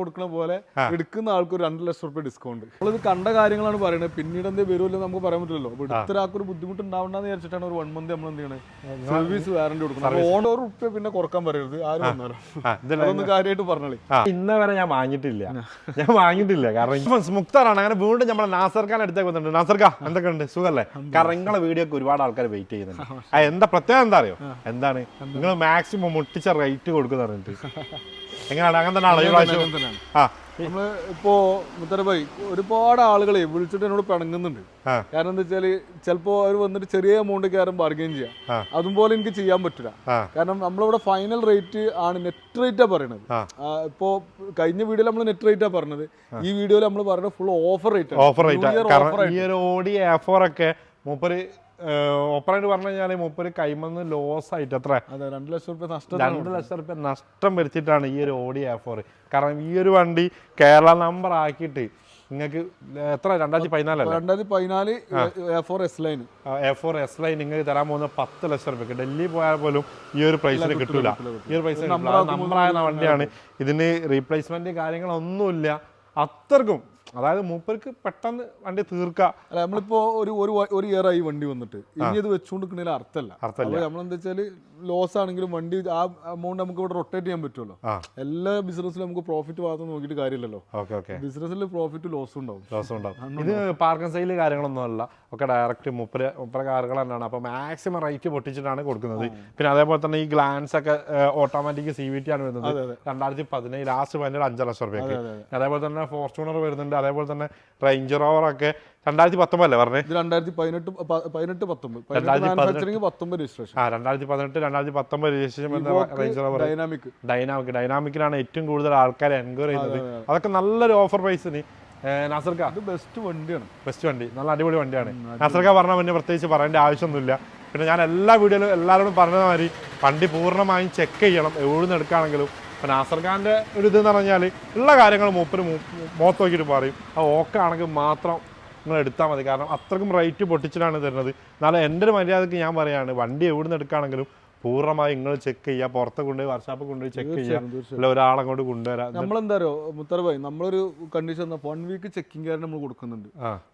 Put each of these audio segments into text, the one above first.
കൊടുക്കുന്ന പോലെ എടുക്കുന്ന ആൾക്ക് ഒരു രണ്ട് ലക്ഷം റുപ്യ ഡിസ്കൗണ്ട് നമ്മളിത് കണ്ട കാര്യങ്ങളാണ് പറയുന്നത്. പിന്നീട് എന്തേ വരുമല്ലോ നമുക്ക് പറയാൻ പറ്റില്ലല്ലോ. അപ്പൊ എടുത്തൊരാൾക്ക് ഒരു ബുദ്ധിമുട്ട് ഉണ്ടാവണ്ടെന്ന് വിചാരിച്ചിട്ടാണ് ഒരു വൺ മന്ത് നമ്മൾ എന്ത് ചെയ്യണത് സർവീസ് വാറന്റി കൊടുക്കുന്നത് ഓണോ റുപ്യ പിന്നെ കുറയ്ക്കാൻ പറയരുത്. ആരും വന്നാലും അതൊന്ന് കാര്യമായിട്ട് പറഞ്ഞോളി. ഇന്ന വരെ ഞാൻ വാങ്ങിയിട്ടില്ല. ഞാൻ വാങ്ങിയിട്ടില്ല. കാരണം മുക്താറാണ് അങ്ങനെ വീണ്ടും നമ്മളെ നാസർ ഖാൻ അടുത്തേക്ക് വന്നിട്ടുണ്ട്. നാസർ ഖാൻ എന്തൊക്കെ ഉണ്ട് സുഖല്ലേ കാരണം നിങ്ങളെ വീഡിയോ ഒക്കെ ഒരുപാട് ആൾക്കാർ വെയിറ്റ് ചെയ്യുന്നുണ്ട്. എന്താ പ്രത്യേകം എന്താ അറിയോ? എന്താണ്? നിങ്ങൾ മാക്സിമം മുട്ടിച്ച റേറ്റ് കൊടുക്കുന്ന പറഞ്ഞിട്ട്. എങ്ങനെയാണ്? അങ്ങനെ തന്നെയാണോ ഈ പ്രാവശ്യം? തന്നെയാണ്. ആ. നമ്മൾ ഇപ്പോ മുത്തരഭായി ഒരുപാട് ആളുകളെ വിളിച്ചിട്ട് എന്നോട് പിണങ്ങുന്നുണ്ട്. കാരണം എന്താ വെച്ചാൽ ചിലപ്പോ അവർ വന്നിട്ട് ചെറിയ എമൗണ്ട് കയറും ബാർഗെയിൻ ചെയ്യാം. അതുപോലെ അതും പോലെ എനിക്ക് ചെയ്യാൻ പറ്റില്ല. കാരണം നമ്മളിവിടെ ഫൈനൽ റേറ്റ് ആണ് നെറ്റ് റേറ്റാ പറയണത്. ഇപ്പോ കഴിഞ്ഞ വീഡിയോയിൽ നമ്മൾ നെറ്റ് റേറ്റാ പറഞ്ഞത് ഈ വീഡിയോയിൽ നമ്മൾ പറയുന്നത് full offer rate offer rate Audi A four ഒക്കെ മൂപ്പര് ഓപ്പറായിട്ട് പറഞ്ഞു കഴിഞ്ഞാൽ മൂപ്പര് കൈമന്ന് ലോസ് ആയിട്ട് അത്ര. അതെ രണ്ട് ലക്ഷം റുപ്യ നഷ്ടം രണ്ട് ലക്ഷം റുപ്യ നഷ്ടം വരുത്തിയിട്ടാണ് ഈ ഒരു ഓടി എഫോർ കാരണം ഈ ഒരു വണ്ടി കേരള നമ്പർ ആക്കിയിട്ട് നിങ്ങൾക്ക് എത്ര? രണ്ടായിരത്തി പതിനാല് രണ്ടായിരത്തി പതിനാല് A four S line A four S line നിങ്ങൾക്ക് തരാൻ പോകുന്ന പത്ത് ലക്ഷം റുപ്യക്ക്. ഡൽഹി പോയാൽ പോലും ഈ ഒരു പ്രൈസിൽ കിട്ടൂല ഈ ഒരു അത് നമ്പറായ വണ്ടിയാണ്. ഇതിന് റീപ്ലേസ്മെന്റ് കാര്യങ്ങളൊന്നുമില്ല. അത്രക്കും. അതായത് മൂപ്പർക്ക് പെട്ടെന്ന് വണ്ടി തീർക്ക. അല്ല നമ്മളിപ്പോ ഒരു ഒരു ഒരു ഇയർ ആയി വണ്ടി വന്നിട്ട്. ഇനി ഇത് വെച്ചുകൊണ്ടിരിക്കണതിൽ അർത്ഥമല്ല അർത്ഥമല്ല നമ്മളെന്താ വെച്ചാൽ ലോസ് ആണെങ്കിലും വണ്ടി ആ എമൗണ്ട് നമുക്ക് ഇവിടെ റൊട്ടേറ്റ് ചെയ്യാൻ പറ്റുമല്ലോ. എല്ലാ ബിസിനസ്സിലും നമുക്ക് പ്രോഫിറ്റ് ഭാഗത്ത് നോക്കിയിട്ട് കാര്യമില്ലല്ലോ. ബിസിനസ്സിൽ പ്രോഫിറ്റ് ലോസ് ഉണ്ടാവും. ലോസ് ഉണ്ടാവും. ഇത് പാർക്കിംഗ് സൈഡിൽ കാര്യങ്ങളൊന്നും അല്ല. ഒക്കെ ഡയറക്റ്റ് മുപ്പര മുപ്പര കാറുകൾ തന്നെയാണ്. അപ്പോൾ മാക്സിമം റേറ്റ് പൊട്ടിച്ചിട്ടാണ് കൊടുക്കുന്നത്. പിന്നെ അതേപോലെ തന്നെ ഈ ഗ്ലാൻസ് ഒക്കെ ഓട്ടോമാറ്റിക് സി വി ടി ആണ് വരുന്നത്. അതെ, അതെ. രണ്ടായിരത്തി പതിനേഴ് ലാസ്റ്റ് പതിനേഴ് അഞ്ച് ലക്ഷം രൂപയ്ക്ക്. അതേപോലെ തന്നെ ഫോർച്യൂണർ വരുന്നുണ്ട്. അതേപോലെ തന്നെ റേഞ്ച് റോവറൊക്കെ ഒക്കെ രണ്ടായിരത്തി പത്തൊമ്പതല്ലേ പറഞ്ഞേ? ഇത് രണ്ടായിരത്തി പതിനെട്ട് പതിനെട്ട് പത്തൊമ്പത് മാനുഫാക്ചറിങ് പത്തൊമ്പത് രജിസ്ട്രേഷൻ ആ രണ്ടായിരത്തി പതിനെട്ട് രണ്ടായിരത്തി പത്തൊമ്പത് രജിസ്ട്രേഷൻ എന്ന് റേഞ്ച് റോവർ ഡൈനാമിക് ഡൈനാമിക് ഡൈനാമിക്കിലാണ് ഏറ്റവും കൂടുതൽ ആൾക്കാരെ എൻക്വയറി ചെയ്യുന്നത്. അതൊക്കെ നല്ലൊരു ഓഫർ പ്രൈസിന് നാസർക്ക? ബെസ്റ്റ് വണ്ടിയാണ്. ബെസ്റ്റ് വണ്ടി. നല്ല അടിപൊളി വണ്ടിയാണ്. നാസർക്ക പറഞ്ഞാൽ പിന്നെ പ്രത്യേകിച്ച് പറയേണ്ട ആവശ്യമൊന്നുമില്ല. പിന്നെ ഞാൻ എല്ലാ വീഡിയോയിലും എല്ലാവരോടും പറഞ്ഞ മാതിരി വണ്ടി പൂർണമായും ചെക്ക് ചെയ്യണം. എവിടുന്ന് എടുക്കുകയാണെങ്കിലും ഇപ്പം നാസർ ഖാന്റെ ഒരു ഇതെന്ന് പറഞ്ഞാൽ ഉള്ള കാര്യങ്ങൾ മൂപ്പര് മുഖത്ത് നോക്കിയിട്ട് പറയും. ആ ഓക്കെ ആണെങ്കിൽ മാത്രം നിങ്ങൾ എടുത്താൽ മതി. കാരണം അത്രക്കും റേറ്റ് പൊട്ടിച്ചിട്ടാണ് തരുന്നത്. എന്നാലും എന്റെ ഒരു മര്യാദയ്ക്ക് ഞാൻ പറയുകയാണ് വണ്ടി എവിടെ നിന്ന് എടുക്കുകയാണെങ്കിലും പൂർണമായി നിങ്ങൾ ചെക്ക് ചെയ്യുക പുറത്ത് കൊണ്ടുപോയി വർഷാപ്പ് കൊണ്ടുപോയി ചെക്ക് ചെയ്യുക തീർച്ചയായും. അല്ല ഒരാളെ കൊണ്ട് കൊണ്ടുവരാം. നമ്മളെന്താ മുത്തറബായി നമ്മളൊരു കണ്ടീഷൻ വൺ വീക്ക് ചെക്കിംഗ് കാര്യം നമ്മൾ കൊടുക്കുന്നുണ്ട്.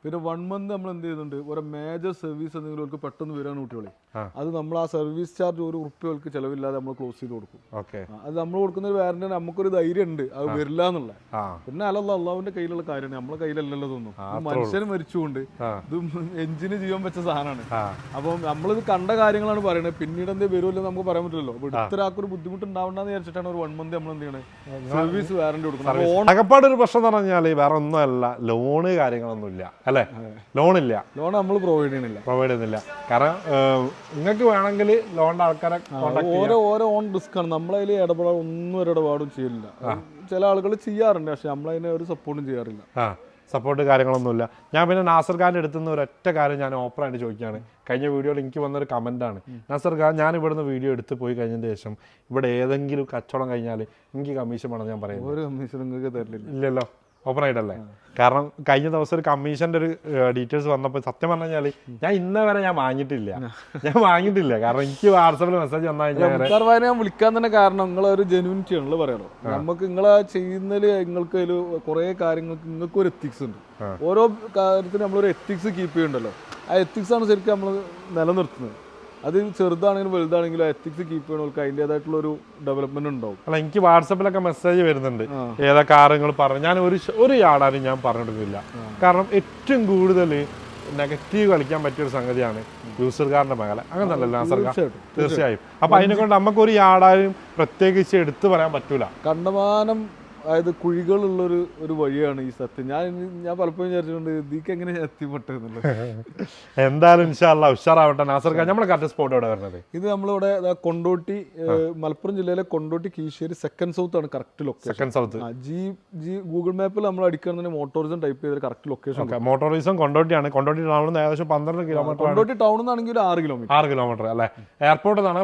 പിന്നെ വൺ മന്ത് നമ്മൾ എന്ത് ചെയ്യുന്നുണ്ട് ഒരു മേജർ സർവീസ് എന്തെങ്കിലും അവർക്ക് പെട്ടെന്ന് വരാൻ കുട്ടികളെ. അത് നമ്മൾ ആ സർവീസ് ചാർജ് ഒരു ഉറുപ്പ്യകൾക്ക് ചിലവില്ലാതെ നമ്മൾ ക്ലോസ് ചെയ്ത് കൊടുക്കും. ഓക്കെ. അത് നമ്മൾ കൊടുക്കുന്ന ഒരു വാറന്റി നമുക്കൊരു ധൈര്യം ഉണ്ട് അത് വരില്ല എന്നുള്ള പിന്നെ അല്ല അള്ളാഹുവിന്റെ കയ്യിലുള്ള കാര്യമാണ് നമ്മളെ കയ്യിലല്ലല്ലോ തോന്നും മനുഷ്യന് മരിച്ചുകൊണ്ട്. ഇത് എഞ്ചിന് ജീവൻ വെച്ച സാധനമാണ്. അപ്പം നമ്മളിത് കണ്ട കാര്യങ്ങളാണ് പറയുന്നത് പിന്നീട് എന്തേ വരുമല്ലോ നമുക്ക് പറയാൻ പറ്റില്ലല്ലോ. അപ്പൊ എടുത്തൊരാൾക്ക് ഒരു ബുദ്ധിമുട്ട് ഉണ്ടാവണ്ടെന്ന് വിചാരിച്ചിട്ടാണ് ഒരു വൺ മന്ത് നമ്മൾ എന്ത് ചെയ്യണത് സർവീസ് വാറന്റി കൊടുക്കുന്നത് അകപ്പാട് ഒരു പ്രശ്നം എന്ന് പറഞ്ഞാൽ വേറെ ഒന്നുമല്ല ലോണ് കാര്യങ്ങളൊന്നുമില്ല അല്ലേ? ലോണില്ല ലോൺ നമ്മൾ പ്രൊവൈഡ് ചെയ്യണില്ല. പ്രൊവൈഡ് ചെയ്യുന്നില്ല. കാരണം നിങ്ങൾക്ക് വേണമെങ്കിൽ ലോണിന്റെ ആൾക്കാരെ ഓരോ ഓരോ ഓൺ റിസ്ക് ആണ്. നമ്മളതിൽ ഇടപെടാൻ ഒന്നും ഒരു ഇടപാടും ചെയ്യില്ല ചില ആളുകൾ ചെയ്യാറുണ്ട് പക്ഷെ നമ്മളതിനെ ഒരു സപ്പോർട്ടും ചെയ്യാറില്ല. ആ. സപ്പോർട്ട് കാര്യങ്ങളൊന്നുമില്ല. ഞാൻ പിന്നെ നാസർ ഖാന്റെ അടുത്ത് നിന്ന് ഒരൊറ്റ കാര്യം ഞാൻ ഓപ്പറായിട്ട് ചോദിക്കുകയാണ്. കഴിഞ്ഞ വീഡിയോയിൽ എനിക്ക് വന്നൊരു കമന്റാണ് നാസർ ഖാൻ ഞാൻ ഇവിടുന്ന് വീഡിയോ എടുത്ത് പോയി കഴിഞ്ഞതിന് ശേഷം ഇവിടെ ഏതെങ്കിലും കച്ചവടം കഴിഞ്ഞാൽ എനിക്ക് കമ്മീഷൻ വേണം ഞാൻ പറയുന്നത് ഒരു കമ്മീഷൻ നിങ്ങൾക്ക് തരില്ല. ഇല്ലല്ലോ. ഓപ്പൺ ആയിട്ടല്ലേ കാരണം കഴിഞ്ഞ ദിവസം ഒരു കമ്മീഷന്റെ ഒരു ഡീറ്റെയിൽസ് വന്നപ്പോൾ സത്യം പറഞ്ഞു കഴിഞ്ഞാൽ ഞാൻ ഇന്ന വരെ ഞാൻ വാങ്ങിയിട്ടില്ല. ഞാൻ വാങ്ങിയിട്ടില്ല. കാരണം എനിക്ക് വാട്സാപ്പിൽ മെസ്സേജ് വന്നു കഴിഞ്ഞാൽ ഞാൻ വിളിക്കാൻ തന്നെ കാരണം നിങ്ങളെ ഒരു ജെനുവിനിറ്റി ആണല്ലോ പറയണോ നമുക്ക് നിങ്ങളെ ചെയ്യുന്നതിൽ നിങ്ങൾക്ക് അതിൽ കുറെ കാര്യങ്ങൾക്ക് നിങ്ങൾക്ക് ഒരു എത്തിക്സ് ഉണ്ട്. ഓരോ കാര്യത്തിനും നമ്മളൊരു എത്തിക്സ് കീപ്പ് ചെയ്യണ്ടല്ലോ ആ എത്തിക്സ് ആണ് ശരിക്കും നമ്മൾ നിലനിർത്തുന്നത്. അത് ചെറുതാണെങ്കിലും വലുതാണെങ്കിലും എത്തിക്സ് കീപ്പ് ചെയ്യണവർക്ക് അതിന്റെതായിട്ടുള്ള ഒരു ഡെവലപ്മെന്റ് ഉണ്ടാവും. അല്ല എനിക്ക് വാട്സപ്പിലൊക്കെ മെസ്സേജ് വരുന്നുണ്ട്. ഏതാ കാര്യങ്ങൾ പറഞ്ഞു. ഞാൻ ഒരു ഒരു യാടാനും ഞാൻ പറഞ്ഞിട്ടില്ല. കാരണം ഏറ്റവും കൂടുതൽ നെഗറ്റീവ് കളിക്കാൻ പറ്റിയ ഒരു സംഗതിയാണ് യൂസർ കാറിന്റെ മേഖല അങ്ങനല്ലോ നല്ല നാസർ തീർച്ചയായും. അപ്പൊ അതിനെ കൊണ്ട് നമുക്ക് ഒരു യാടാനും പ്രത്യേകിച്ച് എടുത്തു പറയാൻ പറ്റൂല. കണ്ടമാനം അതായത് കുഴികളുള്ള ഒരു വഴിയാണ് ഈ സത്യം ഞാൻ ഞാൻ പലപ്പോഴും വിചാരിച്ചിട്ടുണ്ട് ഇതിക്ക് എങ്ങനെ എത്തിപ്പെട്ടെന്നുള്ളത്. എന്തായാലും ഇൻഷാല്ല ഉഷാറാവട്ടെ നാസർ ഖാൻ. നമ്മുടെ കറക്റ്റ് സ്പോട്ട് എവിടെ വരുന്നത്? ഇത് നമ്മളിവിടെ കൊണ്ടോട്ടി മലപ്പുറം ജില്ലയിലെ കൊണ്ടോട്ടി കീശ്ശേരി സെക്കൻഡ് സൗത്ത് ആണ് correct location second south G G Google മാപ്പിൽ നമ്മൾ അടിക്കുകയാണെങ്കിൽ മോട്ടോറിസം ടൈപ്പ് ചെയ്ത കറക്റ്റ് ലൊക്കേഷൻ മോട്ടോറിസം കൊണ്ടോട്ടിയാണ്. കൊണ്ടോട്ടി ടൗണിൽ നിന്ന് ഏകദേശം പന്ത്രണ്ട് കിലോമീറ്റർ കൊണ്ടോട്ടി ടൗണിൽ നിന്നാണെങ്കിൽ ഒരു ആറ് കിലോമീറ്റർ ആറ് കിലോമീറ്റർ അല്ലേ? എയർപോർട്ടിൽ നിന്നാണ്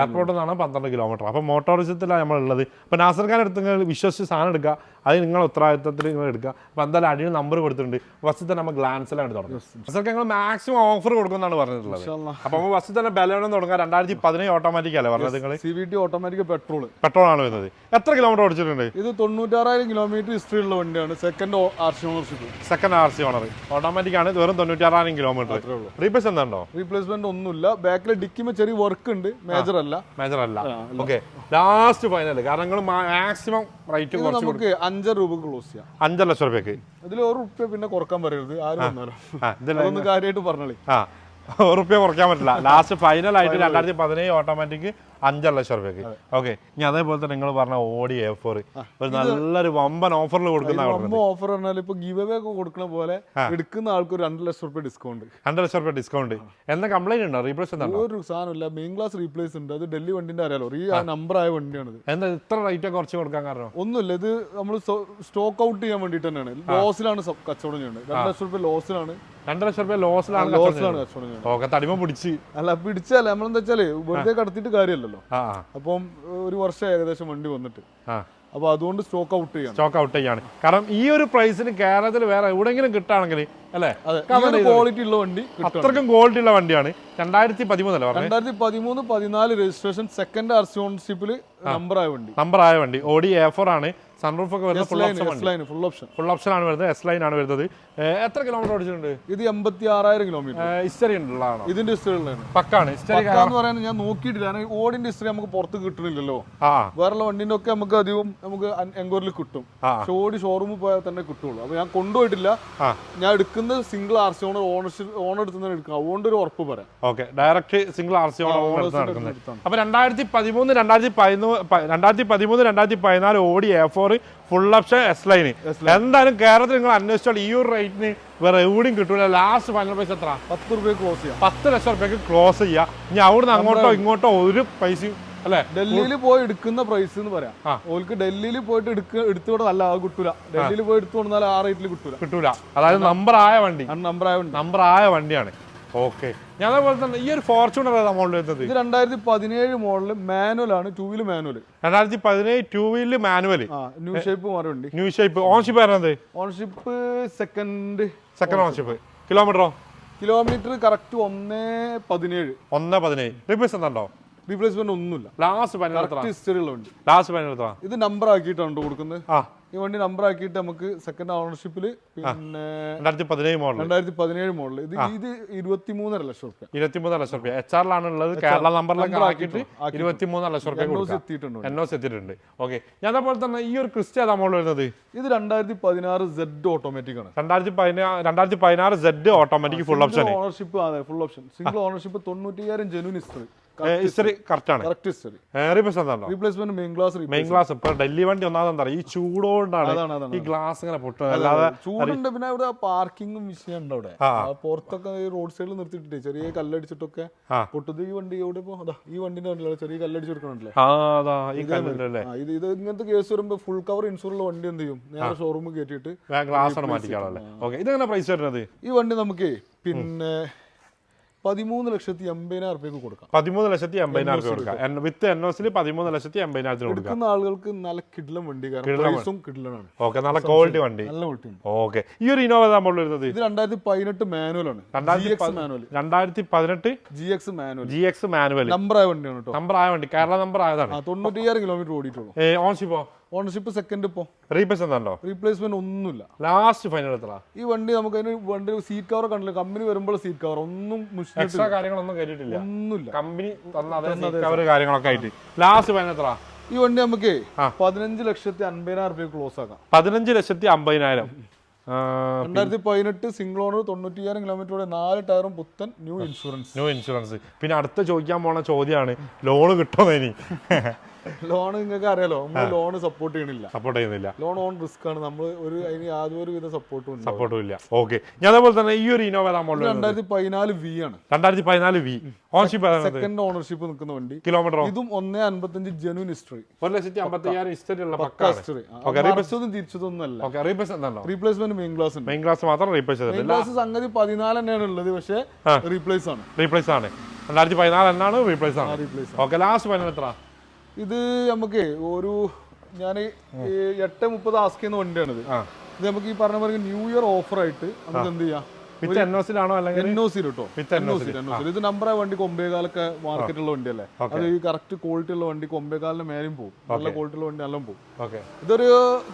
എയർപോർട്ടിൽ നിന്നാണ് പന്ത്രണ്ട് കിലോമീറ്റർ അപ്പോൾ മോട്ടോറിസത്തിലാണ് നമ്മളുള്ളത് അപ്പൊ നാസർ ഖാൻ എടുത്തെങ്കിൽ വിഷ്വൽ വിശ്വസിച്ച് സാധനം എടുക്കുക. അത് നിങ്ങൾ ഉത്തരവാദിത്തത്തിൽ നിങ്ങൾ എടുക്കുക. അപ്പോൾ എന്തായാലും അടിയിൽ നമ്പർ കൊടുത്തിട്ടുണ്ട്. ഫസ്റ്റ് തന്നെ നമ്മൾ ഗ്ലാൻസിലാണ് തുടങ്ങും ഫസ്റ്റ് ഞങ്ങൾ മാക്സിമം ഓഫർ കൊടുക്കുമെന്നാണ് പറഞ്ഞിട്ടുള്ളത്. അപ്പം അപ്പോൾ നമ്മൾ ഫസ്റ്റ് തന്നെ ബലോണം തുടങ്ങുക രണ്ടായിരത്തി പതിനേഴ് ഓട്ടോമാറ്റിക് അല്ലേ പറഞ്ഞത് നിങ്ങൾ C V T automatic petrol petrol ആണ് വരുന്നത്. എത്ര കിലോമീറ്റർ ഓടിച്ചിട്ടുണ്ട്? ഇത് തൊണ്ണൂറ്റാറായിരം കിലോമീറ്റർ ഹിസ്റ്ററി ഉള്ള വണ്ടിയാണ്. Second R C ownership second R C owner automatic ആണ്. വെറും തൊണ്ണൂറ്റാറായിരം കിലോമീറ്റർ റീപ്ലേസ് എന്താണോ റീപ്ലേസ്മെന്റ് ഒന്നുമില്ല. ബാക്കിൽ ഡിക്കിമ ചെറിയ വർക്ക് ഉണ്ട്. മേജർ അല്ല. മേജർ അല്ല. ഓക്കെ ലാസ്റ്റ് ഫൈനൽ കാരണം നിങ്ങൾ മാക്സിമം റേറ്റ് കുറച്ച് നമുക്ക് അഞ്ചര രൂപ ക്ലോസ് ചെയ്യാം. അഞ്ചര ലക്ഷം രൂപയ്ക്ക്. അതിൽ ഒരു റുപ്യ പിന്നെ കുറയ്ക്കാൻ പറയരുത് ആരും വന്നാലും. ആ ഇതിൽ അതൊന്ന് കാര്യമായിട്ട് പറഞ്ഞോളി. ആ റുപ്യ കുറയ്ക്കാൻ പറ്റില്ല. ലാസ്റ്റ് ഫൈനൽ ആയിട്ട് രണ്ടായിരത്തി പതിനേഴ് ഓട്ടോമാറ്റിക് അഞ്ചര ലക്ഷം റുപ്യക്ക് ഓക്കെ ഇനി അതേപോലെ തന്നെ നിങ്ങൾ പറഞ്ഞ ഓടി എ ഫോർ ഒരു നല്ലൊരു വമ്പൻ ഓഫറിൽ കൊടുക്കുന്ന ഓഫർ പറഞ്ഞാൽ ഇപ്പൊ ഗീവ് അവേ ഒക്കെ കൊടുക്കുന്ന പോലെ എടുക്കുന്ന ആൾക്ക് ഒരു രണ്ട് ലക്ഷം റുപ്യ ഡിസ്കൗണ്ട് രണ്ടര ലക്ഷം റുപ്യ ഡിസ്കൗണ്ട് എന്താ കംപ്ലൈന്റ് ഉണ്ടോ? റീപ്ലേസ് എന്താ ഒരു സാധനമില്ല. മെയിൻ ക്ലാസ് റീപ്ലേസ് ഉണ്ട്. അത് ഡൽഹി വണ്ടിന്റെ അറിയാലോ ഈ നമ്പർ ആയ വണ്ടിയാണ് എന്താ ഇത്ര റേറ്റ് കുറച്ച് കൊടുക്കാൻ കാരണം? ഒന്നുമില്ല. ഇത് നമ്മൾ സ്റ്റോക്ക് ഔട്ട് ചെയ്യാൻ വേണ്ടിട്ട് തന്നെയാണ്. ലോസിലാണ് കച്ചവടം ചെയ്യുന്നത്. രണ്ട് ലക്ഷം റുപ്യ ലോസിലാണ് രണ്ടര ലക്ഷം റുപ്യ ലോസിലാണ് ലോസിലാണ് കച്ചവടം ചെയ്യുന്നത്. ഓക്കെ തടിമ പിടിച്ച്. അല്ല പിടിച്ചല്ല നമ്മളെന്താ വെച്ചാൽ വെറുതെ കടത്തിയിട്ട് കാര്യമല്ലല്ലോ ആ അപ്പം ഒരു വർഷം ഏകദേശം വണ്ടി വന്നിട്ട്. അപ്പോൾ അപ്പൊ അതുകൊണ്ട് സ്റ്റോക്ക് ഔട്ട് ചെയ്യാണ്. സ്റ്റോക്ക് ഔട്ട് ചെയ്യാണ്. കാരണം ഈ ഒരു പ്രൈസിന് കേരളത്തിൽ വേറെ എവിടെങ്കിലും കിട്ടുകയാണെങ്കിൽ അല്ലേ? ക്വാളിറ്റി ഉള്ള വണ്ടി അത്രക്കും ക്വാളിറ്റി ഉള്ള വണ്ടിയാണ്. രണ്ടായിരത്തി പതിമൂന്നല്ലേ രണ്ടായിരത്തി പതിമൂന്ന് പതിനാല് രജിസ്ട്രേഷൻ സെക്കൻഡ് ആർ സി ഓൺഷിപ്പിൽ നമ്പർ ആയ വണ്ടി. നമ്പർ ആയ വണ്ടി. ഓടി എ ഫോർ ആണ്. സൺറൂഫ് ഒക്കെ വരുന്നത് full option full option full option ആണ് വരുന്നത് എസ് ലൈൻ ആണ് വരുന്നത്. എത്ര കിലോമീറ്റർ ഓടിച്ചിട്ടുണ്ട്? ഇത് എൺപത്തി ആറായിരം കിലോമീറ്റർ ഹിസ്റ്ററി ഉള്ളതാണോ? ഇതിന്റെ ഹിസ്റ്ററി ഉള്ളതാണ്. പക്കാണ് ഹിസ്റ്ററി എന്ന് പറയാൻ ഞാൻ നോക്കിയിട്ടില്ല. കാരണം ഓടിന്റെ ഹിസ്റ്ററി നമുക്ക് പുറത്ത് കിട്ടണില്ലല്ലോ. ആ വേറെ വണ്ടിന്റെ ഒക്കെ നമുക്ക് അധികം നമുക്ക് എൻക്വയറിൽ കിട്ടും. പക്ഷെ ഓടി ഷോറൂമിൽ പോയാൽ തന്നെ കിട്ടുള്ളൂ. അപ്പൊ ഞാൻ കൊണ്ടുപോയിട്ടില്ല. ഞാൻ എടുക്കുന്ന single R C owner ownership owner എടുത്ത് എടുക്കാം. അതുകൊണ്ട് ഒരു ഉറപ്പ് പറയാം. Okay. Direct single R C owner. അപ്പൊ രണ്ടായിരത്തി പതിമൂന്ന് രണ്ടായിരത്തി പതിമൂന്ന് രണ്ടായിരത്തി പതിമൂന്ന് രണ്ടായിരത്തി പതിനാല് Audi A four full option S line എന്തായാലും കേരളത്തിൽ നിങ്ങൾ അന്വേഷിച്ചാൽ ഈ ഒരു റേറ്റിന് വേറെ എവിടെയും കിട്ടൂല. ലാസ്റ്റ് ഫൈനൽ പ്രൈസ് എത്ര? പത്ത് റുപ്യ ക്ലോസ് ചെയ്യാം. പത്ത് ലക്ഷം റുപ്യക്ക് ക്ലോസ് ചെയ്യാം. ഇനി അവിടുന്ന് അങ്ങോട്ടോ ഇങ്ങോട്ടോ ഒരു പൈസയും അല്ലെ? ഡൽഹിയിൽ പോയി എടുക്കുന്ന പ്രൈസ് എന്ന് പറയാം. ഓൾക്ക് ഡൽഹിയിൽ പോയിട്ട് എടുക്ക എടുത്തുകൊണ്ട് നല്ല അത് കിട്ടൂല. ഡൽഹിയിൽ പോയി എടുത്തു കൊടുത്താൽ ആ റേറ്റിൽ കിട്ടൂല. കിട്ടൂല. അതായത് നമ്പർ ആയ വണ്ടി. നമ്പർ ആയ വണ്ടി. നമ്പർ ആയ വണ്ടിയാണ്. ഓക്കെ. ഞാൻ അതേപോലെ തന്നെ ഈ ഒരു ഫോർച്യൂണർ ഏതാ മോഡൽ വരുന്നത്? ഇത് രണ്ടായിരത്തി പതിനേഴ് മോഡൽ മാനുവൽ ആണ് ടൂ വീൽ മാനുവൽ രണ്ടായിരത്തി പതിനേഴ് two wheel manual new shape മാറി വണ്ടി ന്യൂ ഷേപ്പ്. ഓൺഷിപ്പ് വരുന്നത് ഓൺഷിപ്പ് സെക്കൻഡ് സെക്കൻഡ് ഓൺഷിപ്പ്. കിലോമീറ്ററോ? കിലോമീറ്റർ കറക്റ്റ് ഒന്ന് പതിനേഴ്. ഒന്ന് പതിനേഴ്. റിപ്പീസ് എന്താണ്ടോ റീപ്ലേസ്മെന്റ് ഒന്നുമില്ല. ലാസ്റ്റ് ലാസ്റ്റ് ഇത് നമ്പർ ആക്കിയിട്ടാണ് ട്ടോ കൊടുക്കുന്നത്. ആ. ഈ വണ്ടി നമ്പർ ആക്കിയിട്ട് നമുക്ക് സെക്കൻഡ് ഓണർഷിപ്പിൽ പിന്നെ രണ്ടായിരത്തി പതിനേഴ് മോഡൽ രണ്ടായിരത്തി പതിനേഴ് മോഡൽ ഇത് ഇത് ഇരുപത്തിമൂന്നര ലക്ഷം റുപ്യ. ഇരുപത്തിമൂന്നര ലക്ഷം റുപ്യ. എച്ച് ആറിലാണ് ഉള്ളത്. കേരള നമ്പറിലൊക്കെ ആക്കിയിട്ട് ഇരുപത്തിമൂന്നര ഇരുപത്തിമൂന്ന് ലക്ഷം റുപ്യ എത്തിയിട്ടുണ്ട്. എൻ എത്തിയിട്ടുണ്ട്. ഓക്കെ ഞാൻ അതേപോലെ തന്നെ ഈ ഒരു ക്രിസ്റ്റ ഏതാ മോഡൽ വരുന്നത്? ഇത് രണ്ടായിരത്തി പതിനാറ് സെഡ് ഓട്ടോമാറ്റിക് ആണ്. രണ്ടായിരത്തി പതിനാറ് രണ്ടായിരത്തി പതിനാറ് Z automatic full option ownership അതെ ഫുൾ ഓപ്ഷൻ സിംഗിൾ ഓണർഷിപ്പ് തൊണ്ണൂറ്റിയായിരം ജനുവിൻ ഹിസ്റ്ററി ഹിസ്റ്ററി കറക്റ്റ് ആണ്. Correct history replacement main glass main glass ഇപ്പൊ ഡൽഹി വണ്ടി ഒന്നാമത് എന്താ ഈ ചൂടോണ്ടാണ് ഈ ഗ്ലാസ് ഇങ്ങനെ പൊട്ടുന്നത് അല്ലാതെ ചൂടുണ്ട് പിന്നെ ഇവിടെ പാർക്കിംഗും വിഷയം ഉണ്ട് അവിടെ. പുറത്തൊക്കെ റോഡ് സൈഡിൽ നിർത്തിയിട്ടേ ചെറിയ കല്ലടിച്ചിട്ടൊക്കെ. പൊട്ടത് ഈ വണ്ടി എവിടെ ഇപ്പോ? അതാ ഈ വണ്ടിന്റെ വണ്ടിയിലാണ് ചെറിയ കല്ലടിച്ചെടുക്കണല്ലേ ഇത് ഇത് ഇങ്ങനത്തെ കേസ് വരുമ്പോ ഫുൾ കവർ ഇൻഷുറുള്ള വണ്ടി എന്ത് ചെയ്യും? നേരെ ഷോറൂമിൽ കയറ്റിയിട്ട് ഗ്ലാസ് ആണ് മാറ്റിക്കാണല്ലേ ഓക്കെ ഇതെങ്ങനെ പ്രൈസ് വരുന്നത്? ഈ വണ്ടി നമുക്ക് പിന്നെ പതിമൂന്ന് ലക്ഷത്തി എൺപതിനായിരം റുപ്യക്ക് കൊടുക്കാം. പതിമൂന്ന് ലക്ഷത്തി എൺപതിനായിരം രൂപ കൊടുക്കാം. വിത്ത് എൻ ഒസിൽ പതിമൂന്ന് ലക്ഷത്തി എൺപതിനായിരത്തിന് കൊടുക്കാം. എടുക്കുന്ന ആളുകൾക്ക് നല്ല കിഡ്ലം വണ്ടി കാരണം കിഡിലാണ് ഓക്കെ നല്ല ക്വാളിറ്റി വണ്ടി. നല്ല ക്വാളിറ്റി ഉണ്ട് ഓക്കെ ഈ ഒരു ഇനോവ മോഡൽ വരുന്നത്? ഇത് രണ്ടായിരത്തി പതിനെട്ട് മാനുവൽ ആണ്. രണ്ടായിരത്തി പതിനെട്ട് G X manual G X manual number ആയ വണ്ടിയാണ് കേട്ടോ. നമ്പർ ആയ വണ്ടി. കേരള നമ്പർ ആയതാണ്. തൊണ്ണൂറ്റിയാറ് കിലോമീറ്റർ ഓടിയിട്ടുള്ളൂ. ഓൺസിപ്പോ ഓൺഷിപ്പോ ഓണർഷിപ്പ് സെക്കൻഡ് ഇപ്പോ. റീപ്ലേസ്മെന്റ് റീപ്ലേസ്മെന്റ് ഒന്നുമില്ല. ലാസ്റ്റ് ഫൈനൽ എത്ര ഈ വണ്ടി നമുക്ക് അതിന് വണ്ടി സീറ്റ് കവർ കണ്ടില്ല? കമ്പനി വരുമ്പോൾ സീറ്റ് കവർ ഒന്നും എക്സ്ട്രാ കാര്യങ്ങളൊന്നും ഒന്നുമില്ല. കമ്പനി തന്ന കവർ കാര്യങ്ങളൊക്കെ ആയിട്ട്. ലാസ്റ്റ് ഫൈനൽ എത്ര ഈ വണ്ടി നമുക്ക്. പതിനഞ്ച് ലക്ഷത്തി അൻപതിനായിരം രൂപ ക്ലോസ് ആക്കാം. പതിനഞ്ച് ലക്ഷത്തി അമ്പതിനായിരം. രണ്ടായിരത്തി പതിനെട്ട് സിംഗിൾ ഓണർ തൊണ്ണൂറ്റിയായിരം കിലോമീറ്ററോടെ നാല് ടയറും പുത്തൻ ന്യൂ ഇൻഷുറൻസ് ന്യൂ ഇൻഷുറൻസ് പിന്നെ അടുത്ത ചോദിക്കാൻ പോണ ചോദ്യമാണ് ലോൺ കിട്ടുമോ ഇനി? ലോൺ നിങ്ങൾക്ക് അറിയാലോ നമ്മൾ ലോൺ സപ്പോർട്ട് ചെയ്യണില്ല. സപ്പോർട്ട് ചെയ്യുന്നില്ല. ലോൺ ഓൺ റിസ്ക് ആണ്. നമ്മൾ ഒരു അതിന് യാതൊരു വിധ സപ്പോർട്ടും സപ്പോർട്ടും ഇല്ല. ഓക്കെ ഞാൻ അതുപോലെ തന്നെ ഈ ഒരു ഇനോവ മോഡൽ രണ്ടായിരത്തി പതിനാല് വി ആണ്. രണ്ടായിരത്തി പതിനാല് വി ഓണർഷിപ്പ് സെക്കൻഡ് ഓണർഷിപ്പ് നിൽക്കുന്ന വണ്ടി. കിലോമീറ്റർ ഇതും ഒന്നേ അൻപത്തഞ്ച് ജെനുവിൻ ഹിസ്റ്ററി ഒരു ലക്ഷത്തി അമ്പത്തി അയ്യായിരം ഹിസ്റ്ററി ഉള്ള പക്ക ഹിസ്റ്ററി Okay, ഒന്നും തിരിച്ചതൊന്നും അല്ല ഓക്കെ റീപ്ലേസ് എന്താണോ? Replacement main glass main glass മാത്രം റീപ്ലേസ് ചെയ്തിട്ടില്ല. ഗ്ലാസ് സംഗതി പതിനാല് തന്നെയാണ് ഉള്ളത് പക്ഷേ റീപ്ലേസ് ആണ്. റീപ്ലേസ് ആണ്. രണ്ടായിരത്തി പതിനാല് എന്നാണ് റീപ്ലേസ് ആണ്. ഓക്കെ ലാസ്റ്റ് പതിനാല് എത്ര ഇത് നമുക്ക് ഒരു ഞാൻ എട്ട് മുപ്പത് ആസ്ക് ചെയ്യുന്ന വണ്ടിയാണിത്. ഇത് ഇത് നമുക്ക് ഈ പറഞ്ഞ പോലെ ന്യൂ ഇയർ ഓഫർ ആയിട്ട് നമുക്ക് എന്ത് ചെയ്യാം? ഇത് നമ്പർ വണ്ടി കൊമ്പേകാലൊക്കെ മാർക്കറ്റുള്ള വണ്ടിയല്ലേ? അത് ഈ കറക്റ്റ് ക്വാളിറ്റി ഉള്ള വണ്ടി കൊമ്പേകാലിന് മേലും പോകും നല്ല ക്വാളിറ്റി ഉള്ള വണ്ടി എല്ലാം പോകും ഇതൊരു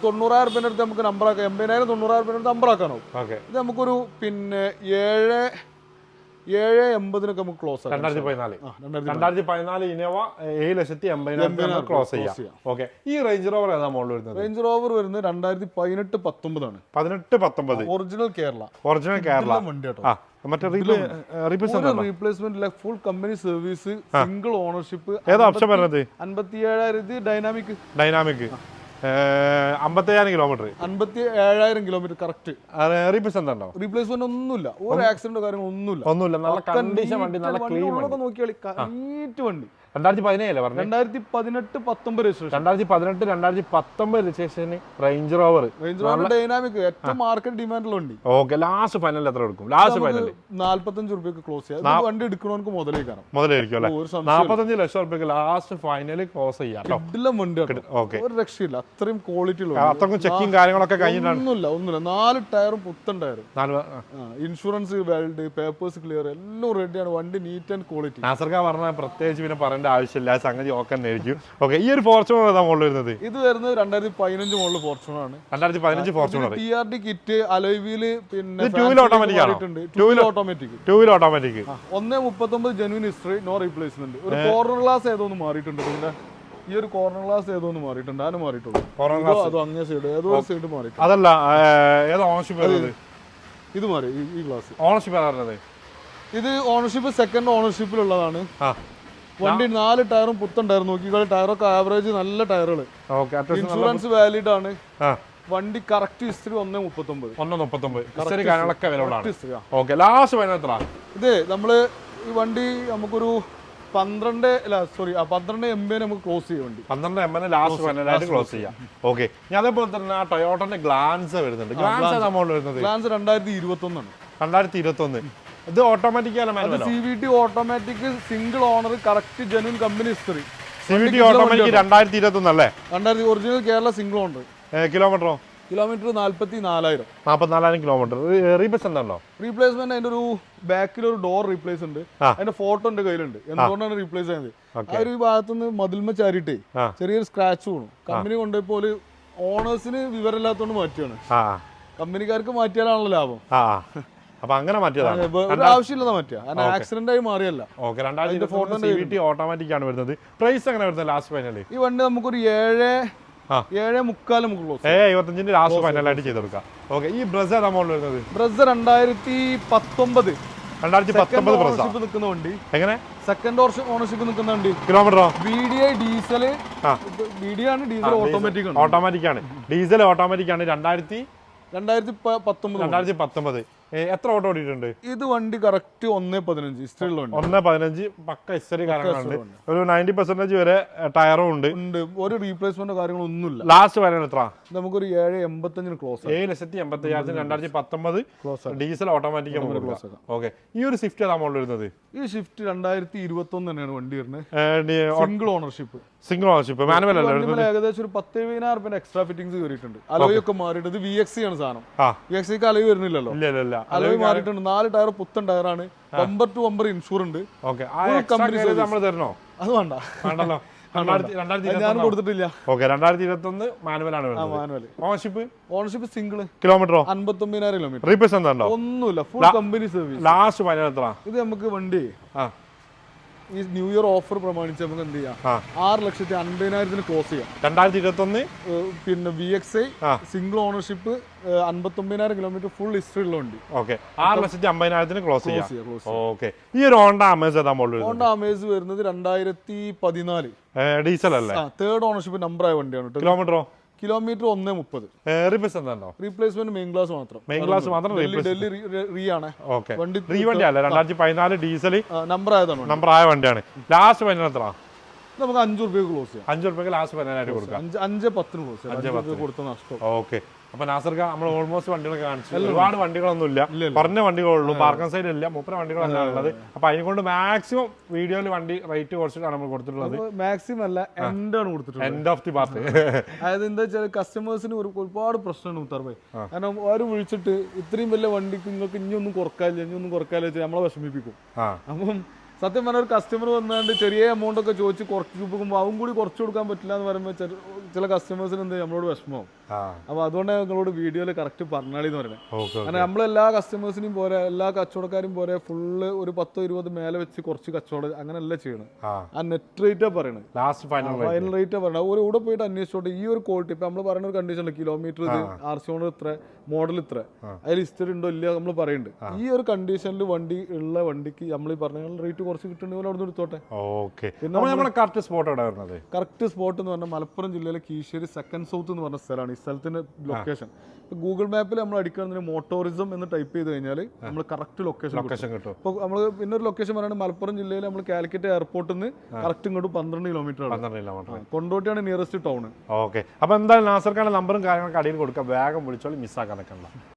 തൊണ്ണൂറായിരം റുപ്യന്റെ അടുത്ത് നമുക്ക് നമ്പർ ആക്കാം. എൺപതിനായിരം തൊണ്ണൂറായിരം റുപ്യന്റെ അടുത്ത് നമ്പർ ആക്കാനാവും ഇത് നമുക്കൊരു പിന്നെ ഏഴ് ഏഴ് എൺപതിനൊക്കെ നമുക്ക് ക്ലോസ് ആക്കാം. രണ്ടായിരത്തി പതിനാല്. രണ്ടായിരത്തി പതിനാല്. ഇനോവ ഏഴ് ലക്ഷത്തി എൺപതിനായിരം ക്ലോസ് ചെയ്യാം. ഓക്കെ ഈ റേഞ്ച് റോവർ ഏതാ മോളിൽ വരുന്നത്? റേഞ്ച് റോവർ വരുന്നത് രണ്ടായിരത്തി പതിനെട്ട് പത്തൊമ്പതാണ്. പതിനെട്ട് പത്തൊമ്പത്. ഒറിജിനൽ കേരള ഒറിജിനൽ കേരള വണ്ടി കേട്ടോ. മറ്റേ replacement full company service single ownership ഏതാ ഓപ്ഷൻ പറഞ്ഞത് അൻപത്തി ഏഴായിരത്തി ഡൈനാമിക് ഡൈനാമിക് കിലോമീറ്റർ അൻപത്തി ഏഴായിരം കിലോമീറ്റർ കറക്റ്റ് റീപ്ലേസ്മെന്റ് ഒന്നുമില്ല. ഒരു ആക്സിഡന്റോ കാര്യങ്ങളോ ഒന്നുമില്ല. ഒന്നുമില്ല. നല്ല കണ്ടീഷൻ വണ്ടി നല്ല ക്ലീൻ നോക്കിയാൽ നീറ്റ് വണ്ടി. രണ്ടായിരത്തി പതിനേഴല്ലേ പറഞ്ഞു രണ്ടായിരത്തി പതിനെട്ട് പത്തൊമ്പത് രജിസ്ട്രേഷൻ രണ്ടായിരത്തി പതിനെട്ട് രണ്ടായിരത്തി പത്തൊമ്പത് registration Range Rover Range Rover dynamic ഏറ്റവും മാർക്കറ്റ് ഡിമാൻഡിലുണ്ട് ഓക്കെ ലാസ്റ്റ് ഫൈനൽ എത്ര എടുക്കും? ലാസ്റ്റ് ഫൈനൽ നാല്പത്തഞ്ച് റുപ്യക്ക് ക്ലോസ് ചെയ്യാം. വണ്ടി എടുക്കണവർക്ക് മുതലേക്കാണ് മുതലായിരിക്കും അല്ലേ? നാല്പത്തഞ്ച് നാൽപ്പത്തഞ്ച് ലക്ഷം റുപ്യക്ക് ലാസ്റ്റ് ഫൈനൽ ക്ലോസ് ചെയ്യാം വണ്ടി ഓക്കെ ഒരു രക്ഷയില്ല. അത്രയും ക്വാളിറ്റി ഉള്ള അത്രയും ചെക്കിങ് കാര്യങ്ങളൊക്കെ കഴിഞ്ഞിട്ടാണ്. ഒന്നുമില്ല ഒന്നുമില്ല. നാല് ടയറും പുത്തൻ ടയറും. നാല് ഇൻഷുറൻസ് വേൾഡ് പേപ്പേഴ്സ് ക്ലിയർ എല്ലാം റെഡിയാണ് വണ്ടി നീറ്റ് ആൻഡ് ക്വാളിറ്റി നാസർക്ക പറഞ്ഞ പ്രത്യേകിച്ച് പിന്നെ പറയേണ്ട ആവശ്യമില്ല. സംഗതി ഓക്കെ ആയിരിക്കും. ഓക്കെ ഈ ഒരു ഫോർച്യൂണർ ഏതാ മുകളിൽ വരുന്നത്? ഇത് വരുന്നത് രണ്ടായിരത്തി പതിനഞ്ച് മോഡൽ ഫോർച്യൂണർ ആണ്. രണ്ടായിരത്തി പതിനഞ്ച് Fortuner T R D kit alloy wheel പിന്നെ two wheel automatic two wheel automatic two wheel automatic ഒന്നേ മുപ്പത്തൊമ്പത് ജെനുവിൻ ഹിസ്റ്ററി നോ റീപ്ലേസ്മെന്റ് ഒരു കോർണർ ഗ്ലാസ് ഏതോന്ന് മാറിയിട്ടുണ്ട്. ഇതിന്റെ ഈ ഒരു കോർണർ ഗ്ലാസ് ഏതോന്ന് മാറിയിട്ടുണ്ട്. അതിന് മാറിയിട്ടുള്ളൂ. കോർണർ ഗ്ലാസ് അതോ അങ്ങേ സൈഡ് ഏതോ സൈഡ് മാറിയിട്ടുണ്ട്. അതല്ല ഏതോ ഓണർഷിപ്പ് ഇത് മാറി ഈ- ഗ്ലാസ് ഓണർഷിപ്പ് ഇത് ഓണർഷിപ്പ് സെക്കൻഡ് ഓണർഷിപ്പിലുള്ളതാണ് ആ. വണ്ടി നാല് ടയറും പുത്തൻ ടയർ നോക്കിക്കോളി ടയറൊക്കെ ആവറേജ് നല്ല ടയറുകൾ ഇൻഷുറൻസ് വാലിഡ് ആണ്. വണ്ടി കറക്റ്റ് ഹിസ്റ്ററി ഒന്നേ മുപ്പത്തൊമ്പത്. ഒന്ന് മുപ്പത്തൊമ്പത്. കാര്യങ്ങളൊക്കെ ഓക്കെ ലാസ്റ്റ് ഇത് നമ്മൾ ഈ വണ്ടി നമുക്കൊരു പന്ത്രണ്ട് സോറി പന്ത്രണ്ട് എം എ നമുക്ക് ക്ലോസ് ചെയ്യും വണ്ടി. പന്ത്രണ്ട് എം എ ലാസ്റ്റ് ഫൈനലായിട്ട് ക്ലോസ് ചെയ്യാം. ഓക്കെ ഞാൻ അതേപോലെ തന്നെ ആ ടൊയോട്ടന്റെ ഗ്ലാൻസ് വരുന്നുണ്ട്. ഗ്ലാൻസ് വരുന്നത്? ഗ്ലാൻസ് രണ്ടായിരത്തി ഇരുപത്തി ഒന്നാണ് രണ്ടായിരത്തി ഇരുപത്തി ഒന്ന് ഇത് automatic C V T automatic single owner correct genuine company history C V T automatic രണ്ടായിരത്തി ഇരുപത്തി ഒന്ന് അല്ലേ? രണ്ടായിരത്തി ഒറിജിനൽ കേരള സിംഗിൾ ഓണർ കിലോമീറ്ററോ കിലോമീറ്റർ നാല്പത്തി നാലായിരം നാൽപ്പത്തിനാലായിരം കിലോമീറ്റർ റീപ്ലേസ് എന്താണോ റീപ്ലേസ്മെന്റ് അതിന്റെ ഒരു ബാക്കിൽ ഒരു ഡോർ റീപ്ലേസ് ഉണ്ട്. അതിന്റെ ഫോട്ടോ എന്റെ കയ്യിലുണ്ട്. എന്തുകൊണ്ടാണ് റീപ്ലേസ് ചെയ്യുന്നത് ആ ഒരു ഭാഗത്തുനിന്ന് മതിൽമ ചാരിട്ടേ ചെറിയൊരു സ്ക്രാച്ച് വീണു. കമ്പനി കൊണ്ടുപോയി ഓണേഴ്സിന് വിവരമില്ലാത്തതുകൊണ്ട് മാറ്റിയാണ്. കമ്പനിക്കാർക്ക് മാറ്റിയാലാണല്ലോ ലാഭം. അപ്പൊ അങ്ങനെ മാറ്റിയതാണ്. ആവശ്യമില്ലാതെ മാറ്റിയ. കാരണം ആക്സിഡന്റ് ആയി മാറിയല്ല. ഓക്കെ രണ്ടായിരത്തി ഓട്ടോമാറ്റിക് ആണ് വരുന്നത്. പ്രൈസ് അങ്ങനെ വരുന്നത് ലാസ്റ്റ് ഫൈനൽ ഈ വണ്ടി നമുക്കൊരു ഏഴ്. ഏഴ് മുക്കാൽ നമുക്ക് ക്ലോസ് ഏ ഇരുപത്തഞ്ചിന്റെ ലാസ്റ്റ് ഫൈനലായിട്ട് ഓക്കെ ഈ ബ്രസ് ഏതാ മോളിൽ വരുന്നത്? ബ്രസ് രണ്ടായിരത്തി പത്തൊമ്പത്. രണ്ടായിരത്തി പത്തൊമ്പത് ഓണർഷിപ്പ് നിൽക്കുന്ന വണ്ടി. എങ്ങനെ? സെക്കൻഡ് ഓണർഷിപ്പ് നിൽക്കുന്ന വണ്ടി. കിലോമീറ്ററോ ബി ഡി ഐ ഡീസൽ ആ. ബി ഡി ആണ് ഡീസൽ ഓട്ടോമാറ്റിക് ആണ്. ഓട്ടോമാറ്റിക് ആണ്. ഡീസൽ ഓട്ടോമാറ്റിക് ആണ്. രണ്ടായിരത്തി രണ്ടായിരത്തി പത്തൊമ്പത് രണ്ടായിരത്തി പത്തൊമ്പത്. എത്ര ഓട്ടോ ഓടിയിട്ടുണ്ട്? ഇത് വണ്ടി കറക്റ്റ് ഒന്നേ പതിനഞ്ച് ഒന്ന് പതിനഞ്ച് പക്ക ഹിസ്റ്ററി കാര്യങ്ങളുണ്ട്. ഒരു നയന്റി പെർസെന്റേജ് വരെ ടയറും ഉണ്ട്. ഉണ്ട്. ഒരു റീപ്ലേസ്മെന്റ് കാര്യങ്ങളൊന്നുമില്ല. ലാസ്റ്റ് വരാൻ എത്ര നമുക്കൊരു ഏഴ് എൺപത്തഞ്ചിന് ക്ലോസ് ഏഴ് ലക്ഷത്തി എൺപത്തി അയ്യായിരത്തി രണ്ടായിരത്തി പത്തൊമ്പത് close diesel automatic close okay ഈ ഒരു സ്വിഫ്റ്റ് ഏതാ മോളിൽ വരുന്നത്? ഈ സ്വിഫ്റ്റ് രണ്ടായിരത്തി ഇരുപത്തി ഒന്ന് തന്നെയാണ് വണ്ടി വരുന്നത്. Single ownership single ownership manual അല്ല ഏകദേശം ഒരു പത്ത് എഴുപതിനായിരം റുപ്യ എക്സ്ട്രാ ഫിറ്റിംഗ്സ് കയറിയിട്ടുണ്ട്. അലോയ് ഒക്കെ മാറിയിട്ട് ഇത് വി എക്സ് ആണ് സാധനം. വി വി എക്സിക്ക് അലോയ് വരുന്നില്ലല്ലോ. അലോയ് മാറിയിട്ടുണ്ട്. നാല് ടയർ പുത്തൻ ടയറാണ് ബമ്പർ ടു ബമ്പർ ഇൻഷൂർ ഉണ്ട്. നമ്മൾ തരണോ? അത് വേണ്ട. വേണ്ടല്ലോ. ഞാൻ കൊടുത്തിട്ടില്ല. ഓക്കെ രണ്ടായിരത്തി ഇരുപത്തി ഒന്ന് മാനുവൽ ഓണർഷിപ്പ് ഓണർഷിപ്പ് സിംഗിൾ കിലോമീറ്ററോ കിലോമീറ്റർ റീപ്ലേസ് എന്താണോ ഒന്നുമില്ല. Full company service last final എത്ര ഇത് നമുക്ക് വണ്ടി. ആ. ഈ ന്യൂ ഇയർ ഓഫർ പ്രമാണിച്ച് നമുക്ക് എന്ത് ചെയ്യാം? ആറ് ലക്ഷത്തി അൻപതിനായിരത്തിന് ക്ലോസ് ചെയ്യാം. രണ്ടായിരത്തി ഇരുപത്തി ഒന്ന് ഏഹ് പിന്നെ V X I single ownership അൻപത്തൊമ്പതിനായിരം kilometre full history ഉള്ള വണ്ടി. ഓക്കെ ആറ് ലക്ഷത്തി അമ്പതിനായിരത്തിന് ക്ലോസ് ചെയ്യാം. ഓക്കെ ഈ ഒരു ഹോണ്ട അമേസ് ഏതാ ഹോണ്ട അമേസ് വരുന്നത് രണ്ടായിരത്തി പതിനാല്. ഡീസൽ അല്ലേ? തേർഡ് ഓണർഷിപ്പ് നമ്പർ ആയ വണ്ടിയാണ് കിലോമീറ്ററോ കിലോമീറ്റർ ഒന്ന് മുപ്പത്. റീപ്ലേസ് എന്താണോ? റീപ്ലേസ്മെന്റ് മെയിൻ ക്ലാസ് മാത്രം. മെയിൻ ക്ലാസ് മാത്രം ഡൽഹി റീ- ആണ് ഓക്കെ വണ്ടി റീ വണ്ടി അല്ല രണ്ടായിരത്തി പതിനാല് ഡീസൽ നമ്പർ ആയതാണ് നമ്പർ ആയ വണ്ടിയാണ്. ലാസ്റ്റ് ഫൈനൽ എത്ര നമുക്ക് അഞ്ചു റുപ്യ ക്ലോസ് ചെയ്യാം. അഞ്ചു റുപ്യ ലാസ്റ്റ് ഫൈനലായിട്ട് കൊടുക്കാം അഞ്ച് അഞ്ച് പത്തിന് ക്ലോസ് അഞ്ച് പത്ത് കൊടുത്ത നഷ്ടം. ഓക്കെ അപ്പൊ നാസർക്ക നമ്മൾ ഓൾമോസ്റ്റ് വണ്ടികളൊക്കെ കാണിച്ചു. ഒരുപാട് വണ്ടികളൊന്നും ഇല്ല. പറഞ്ഞ വണ്ടികളുള്ളൂ. പാർക്കിംഗ് സൈഡ് ഇല്ല. മൂപ്പര വണ്ടികളാണ് ഉള്ളത്. അപ്പൊ അതിനെ കൊണ്ട് മാക്സിമം വീഡിയോയിൽ വണ്ടി റേറ്റ് കുറച്ചിട്ടാണ് നമ്മൾ കൊടുത്തിട്ടുള്ളത്. മാക്സിമം അല്ല എൻഡ് ആണ് കൊടുത്തിട്ടുള്ളത്. എൻഡ് ഓഫ് ദി പാർട്ട് അതായത് എന്താ വെച്ചാൽ കസ്റ്റമേഴ്സിന് ഒരു ഒരുപാട് പ്രശ്നമാണ് ഉത്തർവേ കാരണം അവർ വിളിച്ചിട്ട് ഇത്രയും വലിയ വണ്ടിക്ക് നിങ്ങൾക്ക് ഇനിയൊന്നും കുറക്കാല്ല ഇനിയൊന്നും കുറക്കാല്ല വെച്ചാൽ നമ്മളെ വിഷമിപ്പിക്കും. അപ്പം സത്യം പറഞ്ഞ ഒരു കസ്റ്റമർ വന്നാണ്ട് ചെറിയ എമൗണ്ട് ഒക്കെ ചോദിച്ച് കുറച്ച് കൊടുക്കുമ്പോൾ അവൻ കൂടി കുറച്ച് കൊടുക്കാൻ പറ്റില്ല എന്ന് പറയുമ്പോൾ ചില- കസ്റ്റമേഴ്സിന് എന്ത് നമ്മളോട് വിഷമം അപ്പൊ അപ്പോൾ അതുകൊണ്ടാണ് നിങ്ങളോട് വീഡിയോയിൽ കറക്റ്റ് പറഞ്ഞാളി എന്ന് പറയുന്നത് കാരണം നമ്മളെല്ലാ കസ്റ്റമേഴ്സിനെയും പോരെ എല്ലാ കച്ചവടക്കാരും പോരെ ഫുള്ള് ഒരു പത്തോ ഇരുപത് മേലെ വെച്ച് കുറച്ച് കച്ചവടം അങ്ങനെയല്ല ചെയ്യണം. ആ. നെറ്റ് റേറ്റാ പറയണത് ലാസ്റ്റ് ഫൈനൽ റേറ്റ് പറയണത് ഒരു ഇവിടെ പോയിട്ട് അന്വേഷിച്ചോട്ടെ. ഈ ഒരു ക്വാളിറ്റി ഇപ്പൊ നമ്മൾ പറയുന്ന ഒരു കണ്ടീഷൻ കിലോമീറ്റർ ഇത് ആർ സി ഓണർ ഇത്ര മോഡൽ ഇത്ര. അതിൽ ഹിസ്റ്ററി ഉണ്ടോ ഇല്ല നമ്മൾ പറയുന്നുണ്ട് ഈ ഒരു കണ്ടീഷനിൽ വണ്ടി ഉള്ള വണ്ടിക്ക് നമ്മൾ ഈ പറഞ്ഞ റേറ്റ് കുറച്ച് കിട്ടുന്നുണ്ടെങ്കിൽ അവിടെ നിന്ന് എടുത്തോട്ടെ. ഓക്കെ. അപ്പൊ കറക്റ്റ് സ്പോട്ട് എവിടെ വരുന്നത്? കറക്റ്റ് സ്പോട്ട് എന്ന് പറഞ്ഞാൽ മലപ്പുറം ജില്ലയിലെ കീശ്ശേരി സെക്കൻഡ് സൗത്ത് എന്ന് പറഞ്ഞ സ്ഥലമാണ് ഈ സ്ഥലത്തിന്റെ ലൊക്കേഷൻ ഗൂഗിൾ മാപ്പിൽ നമ്മൾ അടിക്കുന്നതിന് മോട്ടോറിസം എന്ന് ടൈപ്പ് ചെയ്ത് കഴിഞ്ഞാൽ നമ്മൾ കറക്റ്റ് ലൊക്കേഷൻ ലൊക്കേഷൻ കിട്ടും. ഇപ്പോൾ നമ്മൾ പിന്നെ ഒരു ലൊക്കേഷൻ പറയുന്നത് മലപ്പുറം ജില്ലയിൽ നമ്മൾ കാലിക്കറ്റ് എയർപോർട്ടിൽ നിന്ന് കറക്റ്റ് ഇങ്ങോട്ട് പന്ത്രണ്ട് കിലോമീറ്റർ ആണ്. പന്ത്രണ്ട് കിലോമീറ്റർ കൊണ്ടോട്ടിയാണ് നിയറസ്റ്റ് ടൗൺ ഓക്കെ. അപ്പൊ എന്തായാലും നാസർക്കാരുടെ നമ്പറും കാര്യങ്ങളൊക്കെ അടിയിൽ കൊടുക്കാം. വേഗം വിളിച്ചോളി മിസ്സാക്കാൻ നിൽക്കണ്ട.